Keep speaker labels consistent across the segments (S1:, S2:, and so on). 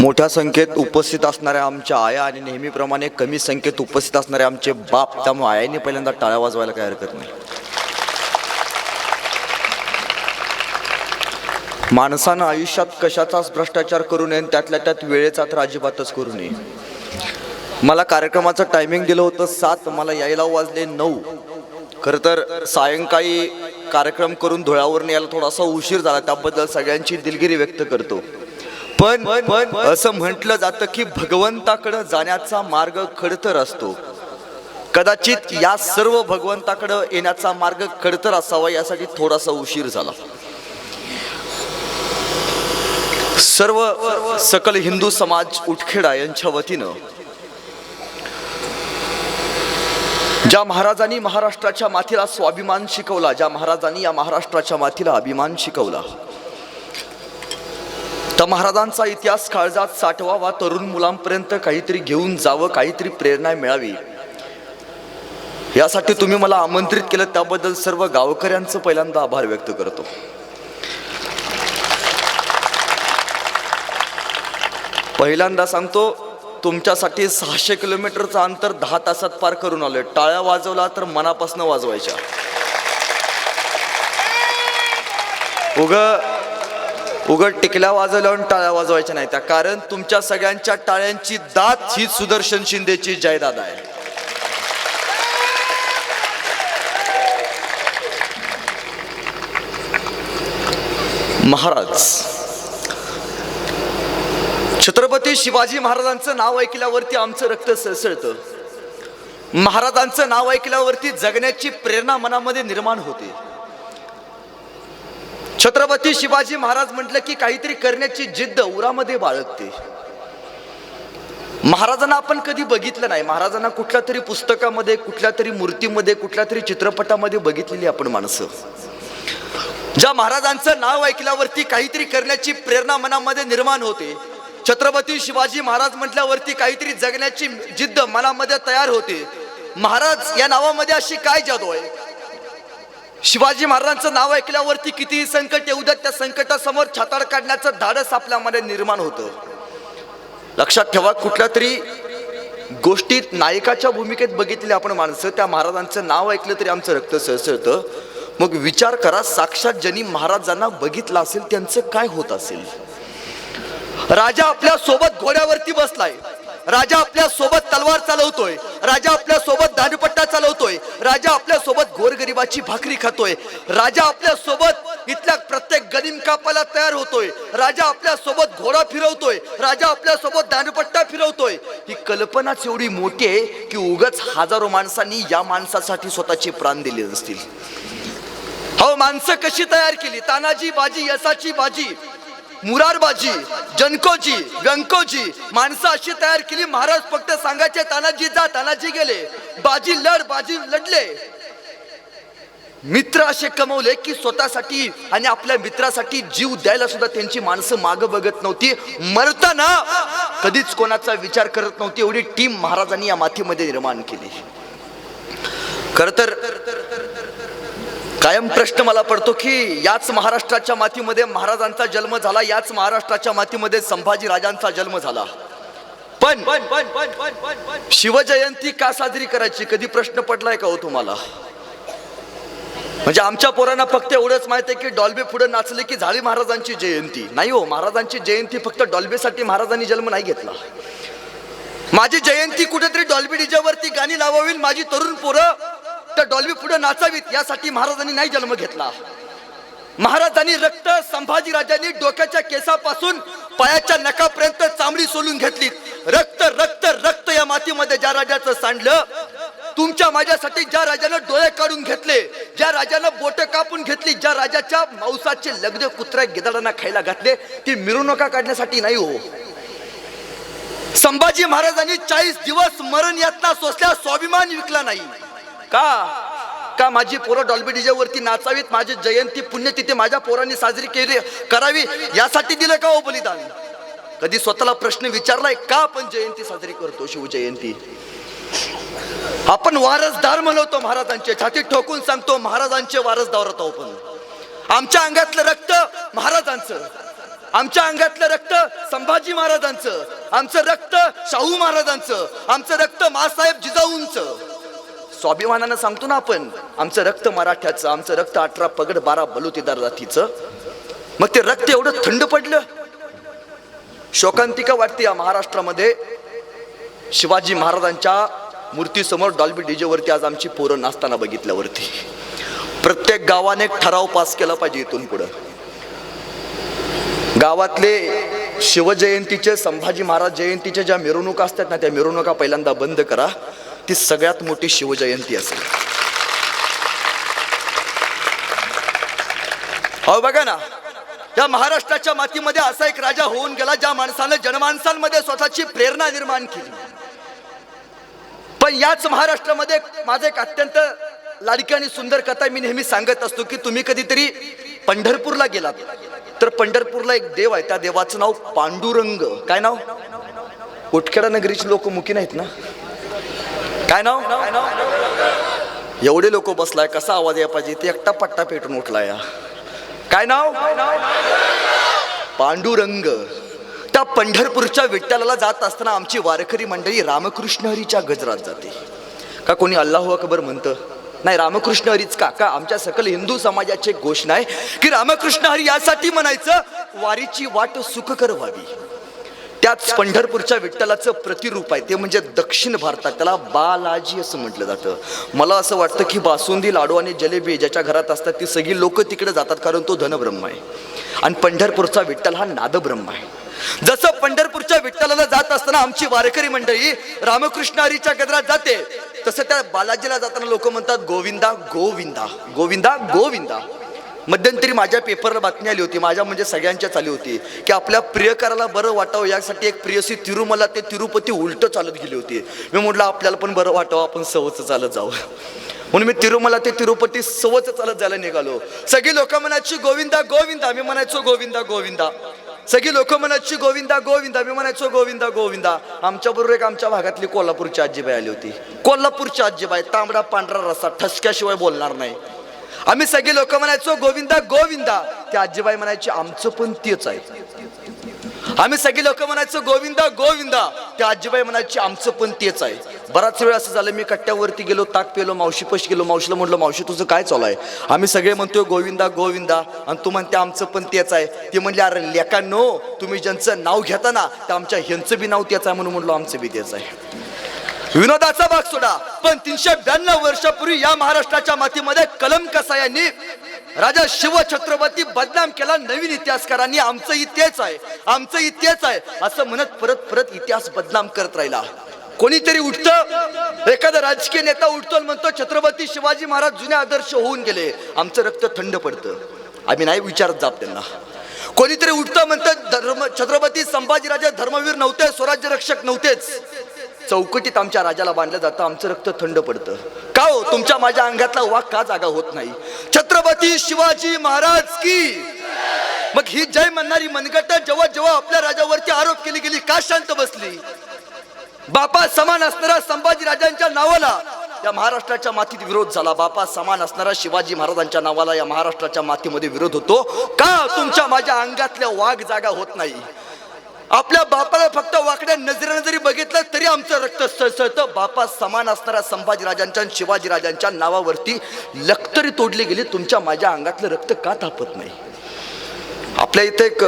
S1: मोठ्या संख्येत उपस्थित असणाऱ्या आमच्या आया आणि नेहमीप्रमाणे कमी संख्येत उपस्थित असणारे आमचे बाप त्यामुळे आयाने पहिल्यांदा टाळ्या वाजवायला काही हरकत नाही. माणसानं आयुष्यात कशाचाच भ्रष्टाचार करू नये आणि त्यातल्या त्यात वेळेचा तर अजिबातच करू नये. मला कार्यक्रमाचं टायमिंग दिलं होतं सात मला यायला वाजले नऊ. खरं तर सायंकाळी कार्यक्रम करून धुळ्यावरून यायला थोडासा उशीर झाला त्याबद्दल सगळ्यांची दिलगिरी व्यक्त करतो. पण पण असं म्हटलं जातं की भगवंताकडं जाण्याचा मार्ग खडतर असतो. कदाचित या सर्व भगवंताकडं येण्याचा मार्ग खडतर असावा यासाठी थोडासा उशीर झाला. सर्व सकल हिंदू समाज उटखेडा यांच्या वतीनं. ज्या महाराजांनी महाराष्ट्राच्या माथीला स्वाभिमान शिकवला ज्या महाराजांनी या महाराष्ट्राच्या माथीला अभिमान शिकवला. तर महाराजांचा इतिहास काळजात साठवावा तरुण मुलांपर्यंत काहीतरी घेऊन जावं काहीतरी प्रेरणा मिळावी. यासाठी तुम्ही मला आमंत्रित केलं त्याबद्दल सर्व गावकऱ्यांचं पहिल्यांदा आभार व्यक्त करतो. पहिल्यांदा सांगतो तुमच्यासाठी सहाशे किलोमीटरचं अंतर दहा तासात पार करून आलोय. टाळ्या वाजवला तर मनापासून वाजवायच्या. उग उघड टिकल्या वाजवल्या टाळ्या वाजवायच्या नाही त्या. कारण तुमच्या सगळ्यांच्या टाळ्यांची दात ही सुदर्शन शिंदेची जायदाद आहे. महाराज छत्रपती शिवाजी महाराजांचं नाव ऐकल्यावरती आमचं रक्त सळसळतं. महाराजांचं नाव ऐकल्यावरती जगण्याची प्रेरणा मनामध्ये निर्माण होते. छत्रपती शिवाजी महाराज म्हटलं की काहीतरी करण्याची जिद्द उरामध्ये बाळगते. महाराजांना आपण कधी बघितलं नाही. महाराजांना कुठल्या तरी पुस्तकामध्ये कुठल्या तरी मूर्तीमध्ये कुठल्या तरी चित्रपटामध्ये बघितलेली आपण माणसं. ज्या महाराजांचं नाव ऐकल्यावरती काहीतरी करण्याची प्रेरणा मनामध्ये निर्माण होते. छत्रपती शिवाजी महाराज म्हटल्यावरती काहीतरी जगण्याची जिद्द मनामध्ये तयार होते. महाराज या नावामध्ये अशी काय जादू आहे? शिवाजी महाराजांचं नाव ऐकल्यावरती कितीही संकट येऊ द्या त्या संकटासमोर छाताड काढण्याचं धाडस आपल्यामध्ये निर्माण होतं. लक्षात ठेवा कुठल्या तरी गोष्टीत नायकाच्या भूमिकेत बघितले आपण माणसं त्या महाराजांचं नाव ऐकलं तरी आमचं रक्त सळसळतं. मग विचार करा साक्षात ज्यांनी महाराजांना बघितलं असेल त्यांचं काय होत असेल? राजा आपल्यासोबत घोड्यावरती बसलाय. राजा आपल्यासोबत तलवार चालवतोय. राजा आपल्यासोबत दांडपट्टा चालवतोय. राजा आपल्यासोबत गोरगरिबाची भाकरी खातोय. राजा आपल्यासोबत इथल्या प्रत्येक गरीम कापाला तयार होतोय. राजा आपल्यासोबत घोडा फिरवतोय. राजा आपल्यासोबत दांडपट्टा फिरवतोय. ही कल्पनाच एवढी मोठी आहे की उगच हजारो माणसांनी या माणसासाठी स्वतःचे प्राण दिले असतील हो माणसं कशी तयार केली? तानाजी बाजी यसाची बाजी. मुरारबाजी जनकोजी व्यंकोजी माणसं अशी तयार केली महाराज फक्त सांगायचे तानाजी जा तानाजी गेले. बाजी लढ बाजी लढले. मित्र असे कमवले की स्वतःसाठी आणि आपल्या मित्रासाठी जीव द्यायला सुद्धा त्यांची माणसं माग बघत नव्हती. मरताना कधीच कोणाचा विचार करत नव्हती. एवढी टीम महाराजांनी या मातीमध्ये निर्माण केली. खर तर कायम प्रश्न मला पडतो की याच महाराष्ट्राच्या मातीमध्ये महाराजांचा जन्म झाला याच महाराष्ट्राच्या मातीमध्ये संभाजी राजांचा जन्म झाला. पण शिवजयंती का साजरी करायची? कधी प्रश्न पडलाय का हो तुम्हाला? म्हणजे आमच्या पोरांना फक्त एवढंच माहीत आहे की डॉल्बे पुढे नाचले की झाली महाराजांची जयंती. नाही हो महाराजांची जयंती फक्त डॉल्बेसाठी महाराजांनी जन्म नाही घेतला. माझी जयंती कुठेतरी डॉल्बी डीजेवरती गाणी लावावी माझी तरुण पोरं तर डॉल्बी पुढे नाचावीत यासाठी महाराजांनी नाही जन्म घेतला. महाराजांनी रक्त संभाजी राजांनी डोक्याच्या केसापासून पायाच्या नकापर्यंत चांबडी सोलून घेतली रक्त रक्त रक्त या मातीमध्ये ज्या राजाचं सांडलं तुमच्या माझ्यासाठी ज्या राजानं डोळे काढून घेतले ज्या राजानं बोट कापून घेतली ज्या राजाच्या मांसाचे लगदे कुत्र्या गिदाडांना खायला घातले ती मिरवणुका काढण्यासाठी नाही हो. संभाजी महाराजांनी चाळीस दिवस मरण यातना सोसल्या स्वाभिमान विकला नाही. का? का माझी पोरं डॉल्बी डीजेवरती नाचावीत? माझी जयंती पुण्यतिथी माझ्या पोरांनी साजरी केली करावी? यासाठी दिलं का हो बलिदान? कधी स्वतःला प्रश्न विचारलाय का आपण जयंती साजरी करतो शिवजयंती आपण वारसदार म्हणवतो महाराजांचे छाती ठोकून सांगतो महाराजांचे वारसदार होतो आपण. आमच्या अंगातलं रक्त महाराजांचं. आमच्या अंगातलं रक्त संभाजी महाराजांचं. आमचं रक्त शाहू महाराजांचं. आमचं रक्त मासाहेब जिजाऊंचं. स्वाभिमानानं सांगतो ना आपण आमचं रक्त मराठ्याचं आमचं रक्त अठरा पगड बारा बलुतेदार जातीचं. मग ते रक्त एवढं थंड पडलं. शोकांतिका वाटते या महाराष्ट्रामध्ये. शिवाजी महाराजांच्या मूर्तीसमोर डॉल्बी डीजेवरती आज आमची पोरं नाचताना बघितल्यावरती. प्रत्येक गावाने एक ठराव पास केला पाहिजे इथून पुढं. गावातले शिवजयंतीचे संभाजी महाराज जयंतीच्या ज्या मिरवणुका असतात ना त्या मिरवणुका पहिल्यांदा बंद करा. ती सगळ्यात मोठी शिवजयंती असेल. हो बघा ना. या महाराष्ट्राच्या मातीमध्ये असा एक राजा होऊन गेला ज्या माणसानं जनमानसांमध्ये स्वतःची प्रेरणा निर्माण केली. पण याच महाराष्ट्रामध्ये माझं एक अत्यंत लाडकी आणि सुंदर कथा मी नेहमी सांगत असतो की तुम्ही कधीतरी पंढरपूरला गेलात. तर पंढरपूरला एक देव आहे. त्या देवाचं नाव पांडुरंग. काय नाव? उटखेडा नगरीची लोक मुकी नाहीत ना? काय नाव? एवढे लोक बसलाय कसा आवाज या पाहिजे? ते एकटा पट्टा पेटून उठला या काय नाव? पांडुरंग. त्या पंढरपूरच्या विठ्ठलाला जात असताना आमची वारकरी मंडळी रामकृष्ण हरीच्या गजरात जाते. का कोणी अल्लाह अकबर म्हणतं? नाही रामकृष्ण हरीच का? का आमच्या सकल हिंदू समाजाची एक घोषणा आहे की रामकृष्ण हरी यासाठी म्हणायचं वारीची वाट सुखकर व्हावी. त्याच पंढरपूरच्या विठ्ठलाचं प्रतिरूप आहे. ते म्हणजे दक्षिण भारतात त्याला बालाजी असं म्हटलं जातं. मला असं वाटतं की बासुंदी लाडू आणि जलेबी ज्याच्या घरात असतात ती सगळी लोक तिकडे जातात कारण तो धनब्रह्म आहे. आणि पंढरपूरचा विठ्ठल हा नादब्रह्म आहे. जसं पंढरपूरच्या विठ्ठलाला जात असताना आमची वारकरी मंडळी रामकृष्ण हरीच्या गजरात जाते तसं त्या बालाजीला जाताना लोक म्हणतात गोविंदा गोविंदा गोविंदा गोविंदा. मध्यंतरी माझ्या पेपरला बातमी आली होती माझ्या म्हणजे सगळ्यांच्याच आली होती की आपल्या प्रियकराला बरं वाटावं यासाठी एक प्रियसी तिरुमला ते तिरुपती उलटं चालत गेली होती. मी म्हटलं आपल्याला पण बरं वाटावं आपण सवच चालत जावं. म्हणून मी तिरुमला ते तिरुपती सवच चालत जायला निघालो. सगळी लोक म्हणायची गोविंदा गोविंदा. मी म्हणायचो गोविंदा गोविंदा. सगळी लोक म्हणायची गोविंदा गोविंदा. मी म्हणायचो गोविंदा गोविंदा. आमच्या बरोबर एक आमच्या भागातली कोल्हापूरची आजीबाई आली होती. कोल्हापूरची आजीबाई तांबडा पांढरा रस्सा ठसक्याशिवाय बोलणार नाही. आम्ही सगळे लोक म्हणायचो गोविंदा गोविंदा. ते आजीबाई म्हणायची आमचं पण तेच आहे. आम्ही सगळे लोक म्हणायचो गोविंदा गोविंदा. ते आजीबाई म्हणायची आमचं पण तेच आहे. बराच वेळ असं झालं मी कट्ट्यावरती गेलो ताक पेलो मावशी पश गेलो मावशीला म्हटलं मावशी तुझं काय चालू आहे? आम्ही सगळे म्हणतोय गोविंदा गोविंदा. आणि तू म्हणते आमचं पण तेच आहे. ते म्हणले अरे लेका नो तुम्ही ज्यांचं नाव घेता ना ते आमच्या ह्यांचं बी नाव तेच आहे म्हणून म्हणलो आमचं बी तेच आहे. विनोदाचा भाग सोडा. पण तीनशे ब्याण्णव वर्षापूर्वी या महाराष्ट्राच्या मातीमध्ये कलम कसा यांनी राजा शिव छत्रपती बदनाम केला? नवीन इतिहासकारांनी आमचं इतिहास आहे. आमचं इतिहास आहे. असं म्हणत परत परत इतिहास बदनाम करत राहिला. कोणीतरी उठतं? एखादा राजकीय नेता उठतो आणि म्हणतो छत्रपती शिवाजी महाराज जुने आदर्श होऊन गेले. आमचं रक्त थंड पडतं. आम्ही नाही विचारत जात त्यांना. कोणीतरी उठतं म्हणतं धर्म छत्रपती संभाजीराजे धर्मवीर नव्हते स्वराज्य रक्षक नव्हतेच. चौकटीत आमच्या राजाला बांधलं जातं आमचं रक्त थंड पडतं. का हो? तुमच्या माझ्या अंगातला वाघ का जागा होत नाही? छत्रपती शिवाजी महाराज की? मग ही जय म्हणणारी मनगट जेव्हा जेव्हा आपल्या राजावरती आरोप केली गेली का शांत बसली? बापा समान असणाऱ्या संभाजी राजांच्या नावाला या महाराष्ट्राच्या मातीत विरोध झाला. बापा समान असणारा शिवाजी महाराजांच्या नावाला या महाराष्ट्राच्या मातीमध्ये विरोध होतो. का तुमच्या माझ्या अंगातल्या वाघ जागा होत नाही? आपल्या बापाला फक्त वाकड्या नजरेनं जरी बघितलं तरी आमचं रक्त सळसळतं. बापा समान असणाऱ्या संभाजी राजांच्या आणि शिवाजी राजांच्या नावावरती लखतरी तोडली गेली. तुमच्या माझ्या अंगातलं रक्त का तापत नाही? आपल्या इथे एक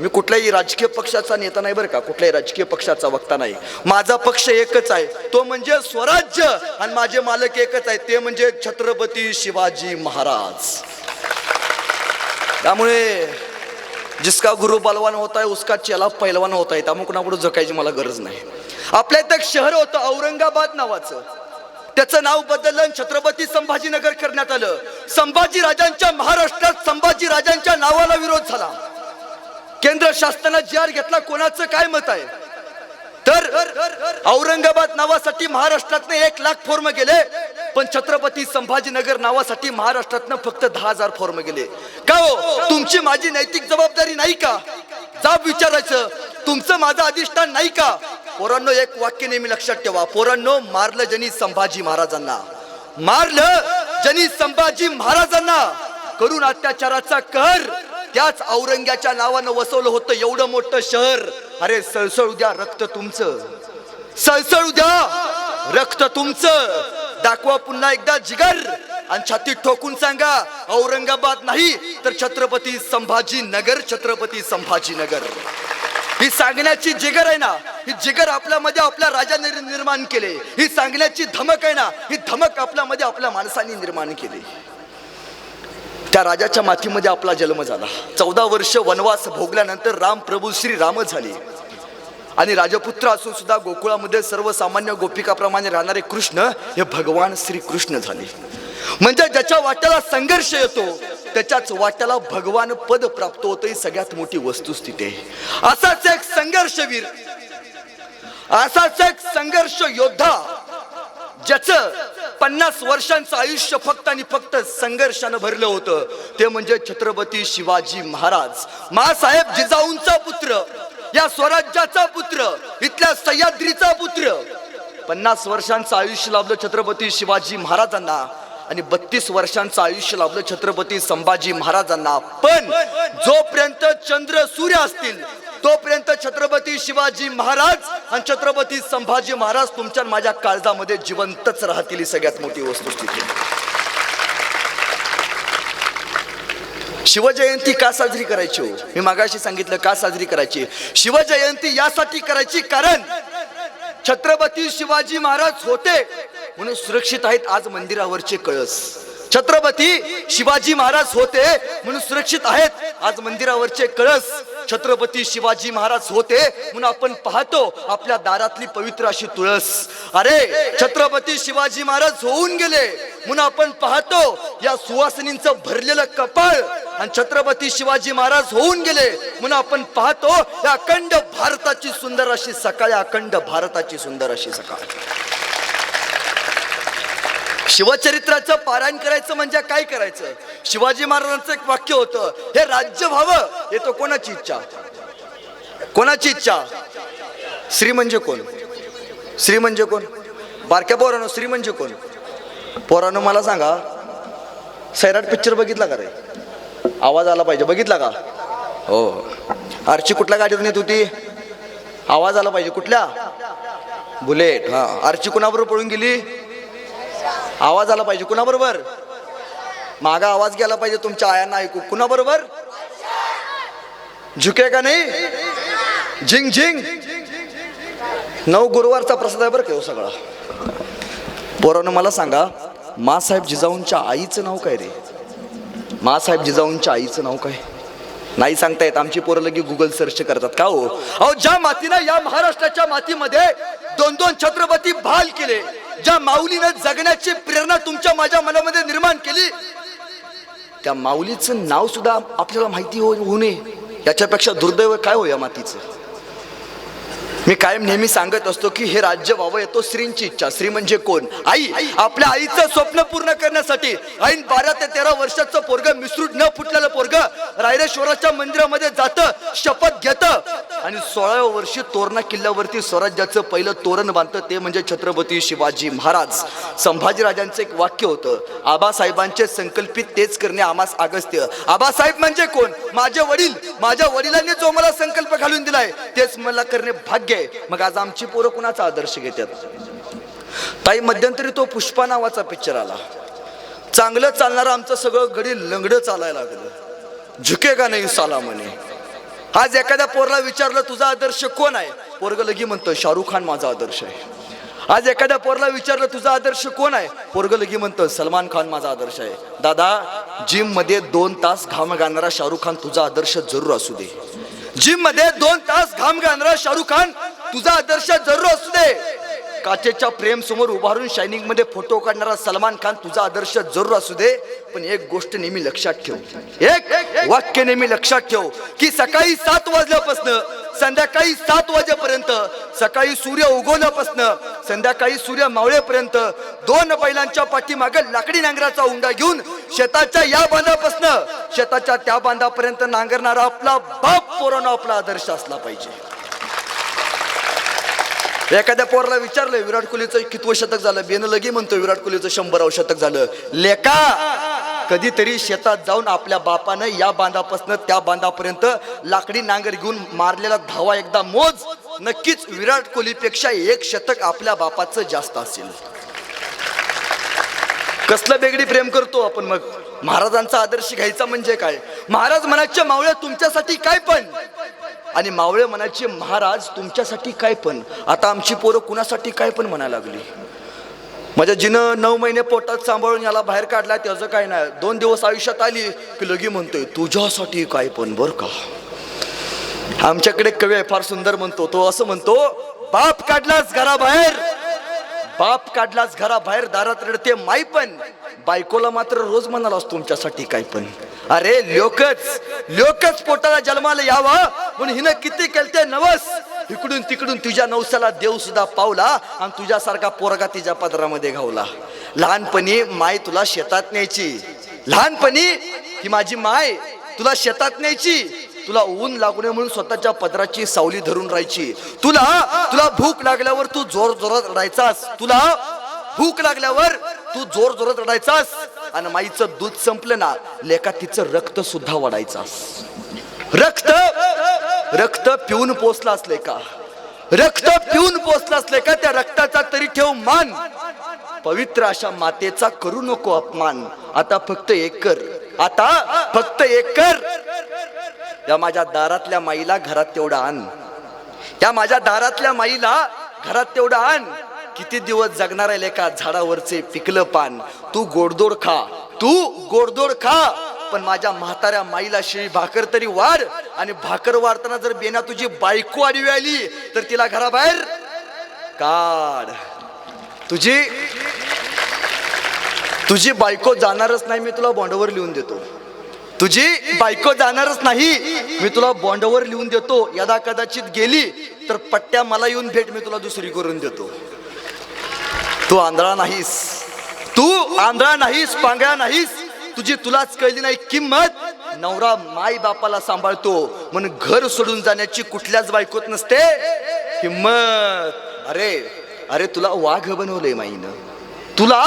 S1: मी कुठल्याही राजकीय पक्षाचा नेता नाही बरं का. कुठल्याही राजकीय पक्षाचा वक्ता नाही. माझा पक्ष एकच आहे. तो म्हणजे स्वराज्य आणि माझे मालक एकच आहे ते म्हणजे छत्रपती शिवाजी महाराज. त्यामुळे जिसका गुरु बलवान होता है उसका चेला पैलवान होता है. त्यामुळे कुणाकडे जकायची मला गरज नाही. आपल्या इथं एक शहर होतं औरंगाबाद नावाचं. त्याचं नाव बदललं छत्रपती संभाजीनगर करण्यात आलं. संभाजी राजांच्या महाराष्ट्रात संभाजी राजांच्या नावाला विरोध झाला. केंद्र शासनानं जी घेतला कोणाचं काय मत आहे? तर औरंगाबाद नावासाठी महाराष्ट्रातनं एक लाख फॉर्म गेले. पण छत्रपती संभाजीनगर नावासाठी महाराष्ट्रातनं फक्त दहा हजार फॉर्म गेले. का हो? तुमची माझी नैतिक जबाबदारी नाही का? जाब विचारायचं. तुमचं माझं अधिष्ठान नाही का? पोरांनो एक वाक्य नेहमी लक्षात ठेवा. पोरांनो मारलं जनी संभाजी महाराजांना. मारलं जनी संभाजी महाराजांना. करून अत्याचाराचा कर त्याच औरंग्याच्या नावानं वसवलं होतं एवढं मोठं शहर. अरे सळसळू द्या रक्त तुमचं. सळसळू द्या रक्त तुमचं. दाखवा पुन्हा एकदा जिगर. आणि छाती ठोकून सांगा औरंगाबाद नाही तर छत्रपती संभाजी नगर छत्रपती संभाजी नगर ही सांगण्याची जिगर आहे ना ही जिगर आपल्यामध्ये आपल्या राजाने निर्माण केले. ही सांगण्याची धमक आहे ना ही धमक आपल्यामध्ये आपल्या माणसांनी निर्माण केली. त्या राजाच्या मातीमध्ये आपला जन्म झाला. चौदा वर्ष वनवास भोगल्यानंतर राम प्रभू श्री राम झाले. आणि राजपुत्र असून सुद्धा गोकुळामध्ये सर्वसामान्य गोपिकाप्रमाणे राहणारे कृष्ण हे भगवान श्री कृष्ण झाले. म्हणजे ज्याच्या वाट्याला संघर्ष येतो त्याच्याच वाट्याला भगवान पद प्राप्त होतं ही सगळ्यात मोठी वस्तुस्थिती आहे. असाच एक संघर्षवीर असाच एक संघर्ष योद्धा ज्याचं पन्नास वर्षांचं आयुष्य फक्त आणि फक्त संघर्षानं भरलं होतं ते म्हणजे छत्रपती शिवाजी महाराज. मासाहेब जिजाऊंचा पुत्र या स्वराज्याचा पुत्र इथल्या सह्याद्रीचा पुत्र. पन्नास वर्षांचं आयुष्य लाभलं छत्रपती शिवाजी महाराजांना आणि बत्तीस वर्षांचं आयुष्य लाभलं छत्रपती संभाजी महाराजांना. पण जोपर्यंत चंद्र सूर्य असतील तोपर्यंत छत्रपती शिवाजी महाराज आणि छत्रपती संभाजी महाराज तुमच्या माझ्या काळजामध्ये जिवंतच राहतील ही सगळ्यात मोठी वस्तुस्थिती शिवजयंती का साजरी करायची हो? मी मागाशी सांगितलं का साजरी करायची? शिवजयंती यासाठी करायची कारण छत्रपती शिवाजी महाराज होते म्हणून सुरक्षित आहेत आज मंदिरावरचे कळस. छत्रपती शिवाजी महाराज होते म्हणून सुरक्षित आहेत आज मंदिरावरचे कळस. छत्रपती शिवाजी महाराज होते म्हणून आपण पाहतो आपल्या दारातली पवित्र अशी तुळस. अरे छत्रपती शिवाजी महाराज होऊन गेले म्हणून आपण पाहतो या सुवासिनींचं भरलेलं कपाळ आणि छत्रपती शिवाजी महाराज होऊन गेले. म्हणून आपण पाहतो या अखंड भारताची सुंदर अशी सकाळ या अखंड भारताची सुंदर अशी सकाळ. शिवचरित्राचं पारायण करायचं म्हणजे काय करायचं? शिवाजी महाराजांचं एक वाक्य होतं हे राज्य व्हावं हे तो कोणाची इच्छा? कोणाची इच्छा? श्री म्हणजे कोण? श्री म्हणजे कोण? बारक्या पोरानो श्री म्हणजे कोण? पोरानो मला सांगा सैराट पिक्चर बघितला का रे? आवाज आला पाहिजे. बघितला का? हो. आरची कुठल्या गाडीत नेत होती? आवाज आला पाहिजे. कुठल्या? बुलेट. हा. आरची कुणाबरोबर पळून गेली? आवाज आला पाहिजे. कुणाबरोबर? मागा आवाज गेला पाहिजे तुमच्या आयांना ऐकू. कुणाबरोबर? झुके का नाही? झिंग झिंग. नऊ गुरुवारचा प्रसाद आहे बरं का हो सगळा. पोरानं मला सांगा मासाहेब जिजाऊंच्या आईचं नाव काय रे? मासाहेब जिजाऊंच्या आईचं नाव काय? नाही सांगता येत. आमची पोरं लगी गुगल सर्च करतात. का हो? अहो ज्या मातीनं या महाराष्ट्राच्या मातीमध्ये दोन दोन छत्रपती भाल केले ज्या माऊलीनं जगण्याची प्रेरणा तुमच्या माझ्या मनामध्ये निर्माण केली त्या माऊलीचं नाव सुद्धा आपल्याला माहिती हो होऊ नये. याच्यापेक्षा दुर्दैव काय हो या मातीचं? मी कायम नेहमी सांगत असतो की हे राज्य व्हावं येतो श्रींची इच्छा. श्री म्हणजे कोण? आई. आपल्या आईचं स्वप्न पूर्ण करण्यासाठी. ऐन बारा ते तेरा वर्षाचं पोरग मिसरूट न फुटलेलं पोरग रायरेश्वराच्या मंदिरामध्ये जातं शपथ घेतं. आणि सोळाव्या वर्षी तोरणा किल्ल्यावरती स्वराज्याचं पहिलं तोरण बांधतं ते म्हणजे छत्रपती शिवाजी महाराज. संभाजीराजांचं एक वाक्य होतं आबासाहेबांचे संकल्पित तेच करणे आम्हास अगस्त्य. आबासाहेब म्हणजे कोण? माझे वडील. माझ्या वडिलांनी जो मला संकल्प घालून दिलाय. तेच मला करणे भाग्य आहे मग आज आमची पोरं कुणाचा आदर्श घेतात? ताई मध्यंतरी तो पुष्पा नावाचा पिक्चर आला. चांगलं चालणारं आमचं सगळं गडी लंगडं चालायला लागलं. झुके का नाही साला म्हणे आज एखाद्या पोरला विचारलं तुझा आदर्श कोण आहे? पोरग लगी म्हणतो शाहरुख खान माझा आदर्श आहे. आज एखाद्या पोरला विचारलं तुझा आदर्श कोण आहे? पोरग लगी म्हणतो सलमान खान माझा आदर्श आहे. दादा जिममध्ये दोन तास घाम घालणारा शाहरुख खान तुझा आदर्श जरूर असू दे. जिममध्ये दोन तास घाम घालणारा शाहरुख खान तुझा आदर्श जरूर असू दे. काचेच्या प्रेम समोर उभारून शायनिंगमध्ये फोटो काढणारा सलमान खान तुझा आदर्श जरूर असू दे. पण एक गोष्ट नेहमी लक्षात ठेव. एक वाक्य नेहमी लक्षात ठेव की सकाळी सात वाजल्यापासून संध्याकाळी सात वाजेपर्यंत सकाळी सूर्य उगवल्यापासून संध्याकाळी सूर्य मावळेपर्यंत दोन बैलांच्या पाठीमागे लाकडी नांगराचा उंडा घेऊन शेताच्या या बांधापासून शेताच्या त्या बांधापर्यंत नांगरणारा आपला बाप पोरानं आपला आदर्श असला पाहिजे. एखाद्या पोराला विचारलं विराट कोहलीचं कितवं शतक झालं? बेन लगी म्हणतो विराट कोहलीचं शंभराव शतक झालं. लेका कधीतरी शेतात जाऊन आपल्या बापानं या बांधापासून त्या बांधापर्यंत लाकडी नांगर घेऊन मारलेला धावा एकदा मोज. नक्कीच विराट कोहलीपेक्षा एक शतक आपल्या बापाचं जास्त असेल. कसलं बेगडी प्रेम करतो आपण मग? महाराजांचा आदर्श घ्यायचा म्हणजे काय? महाराज मनाच्या मावळ्या तुमच्यासाठी काय पण. आणि मावळे म्हणायचे महाराज तुमच्यासाठी काय पण? आता आमची पोरं कुणासाठी काय पण म्हणायला लागली. माझ्या जिनं नऊ महिने पोटात सांभाळून याला बाहेर काढला त्याचं काय नाही. दोन दिवस आयुष्यात आली की लगी म्हणतोय तुझ्यासाठी काय पण बर का? आमच्याकडे कवी आहे फार सुंदर म्हणतो तो असं म्हणतो बाप काढलाच घराबाहेर बाप काढलाच घराबाहेर दारात रडते माई पण बायकोला मात्र रोज म्हणालास तुमच्यासाठी काय पण. अरे लोकच लोकच पोटाला जन्माला यावा म्हणून हिनं किती केलते नवस? इकडून तिकडून तुझ्या नवसाला देव सुद्धा पावला आणि तुझ्यासारखा पोरगा तिच्या पदरामध्ये घावला. लहानपणी माय तुला शेतात न्यायची. लहानपणी ही माझी माय तुला शेतात न्यायची. तुला ऊन लागू नये म्हणून स्वतःच्या पदराची सावली धरून राहायची. तुला तुला भूक लागल्यावर तू जोर जोरात रडायचास. तुला भूक लागल्यावर तू जोर जोरात रडायचास. आणि माईचं दूध संपलं ना लेका तिचं रक्त सुद्धा वाढायचास. रक्त रक्त पिऊन पोचला असले का? रक्त पिऊन पोचला असले का त्या रक्ताचा तरी ठेव मान. पवित्र अशा मातेचा करू नको अपमान. आता फक्त एक कर. आता फक्त एक कर. या माझ्या दारातल्या माईला घरात तेवढा आण. त्या माझ्या दारातल्या माईला घरात तेवढा आण. किती दिवस जगणार आहे लेका? झाडावरचे पिकलं पान. तू गोडदोड खा. तू गोडदोड खा. पण माझ्या म्हाताऱ्या माईला शिळी भाकर तरी वाढ. आणि भाकर वाढताना जर बेना तुझी बायको आडवी आली तर तिला घराबाहेर काढ. तुझी तुझी बायको जाणारच नाही मी तुला बॉन्डवर लिहून देतो. तुझी बायको जाणारच नाही मी तुला बॉन्डवर लिहून देतो. यदा कदाचित गेली तर पट्ट्या मला येऊन भेट मी तुला दुसरी करून देतो. तू आंधळा नाहीस. तू आंधळा नाहीस पांगळा नाहीस. तुझी तुलाच कळली नाही किंमत? नवरा माई बापाला सांभाळतो. म्हणून घर सोडून जाण्याची कुठल्याच बायकोत नसते. किंमत. अरे अरे तुला वाघ बनवलंय माईनं. तुला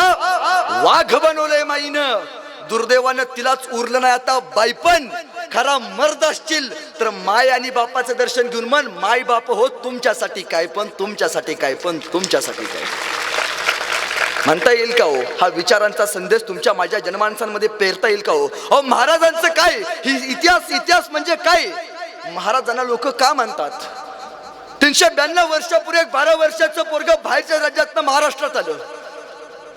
S1: वाघ बनवलंय माईनं. दुर्दैवानं तिलाच उरलं नाही आता बायपण. खरा मर्द असतील तर माय आणि बापाचं दर्शन घेऊन मन माय बाप हो तुमच्यासाठी काय पण तुमच्यासाठी काय पण तुमच्यासाठी काय म्हणता येईल का हो? हा विचारांचा संदेश तुमच्या माझ्या जनमानसांमध्ये पेरता येईल का हो? अहो महाराजांचं काय? ही इतिहास इतिहास म्हणजे काय? महाराजांना लोक का म्हणतात? तीनशे ब्याण्णव वर्षापूर्वी एक बारा वर्षाचं पोरग बाहेरच्या राज्यातनं महाराष्ट्रात आलं.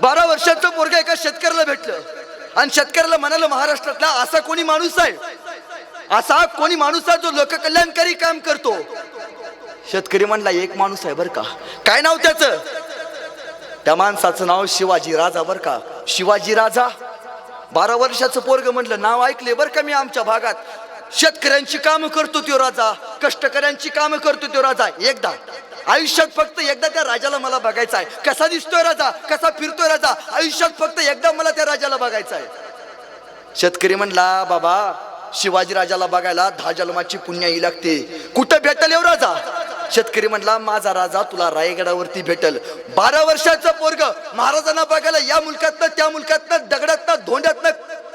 S1: बारा वर्षाचं पोरग एका शेतकऱ्याला भेटलं. आणि शेतकऱ्याला म्हणालं महाराष्ट्रातला असा कोणी माणूस आहे? असा कोणी माणूस आहे जो लोककल्याणकारी काम करतो? शेतकरी म्हणला एक माणूस आहे बर का. काय नाव त्याचं? त्या माणसाचं नाव शिवाजी राजा बर का? शिवाजी राजा? बारा वर्षाचं पोरग म्हटलं नाव ऐकले बर का मी आमच्या भागात? शेतकऱ्यांची कामं करतो तो राजा. कष्टकऱ्यांची कामं करतो तो राजा. एकदा. आयुष्यात फक्त एकदा त्या राजाला मला बघायचं आहे. कसा दिसतोय राजा? कसा फिरतोय राजा? आयुष्यात फक्त एकदा मला त्या राजाला बघायचं आहे. शेतकरी म्हणला बाबा शिवाजी राजाला बघायला दहा जन्माची पुण्याई लागते. कुठं भेटल राजा? शेतकरी म्हणला माझा राजा तुला रायगडावरती भेटल. बारा वर्षाचं पोरग महाराजांना बघायला या मुलकातनं त्या मुलकातनं दगडातनं धोंड्यातनं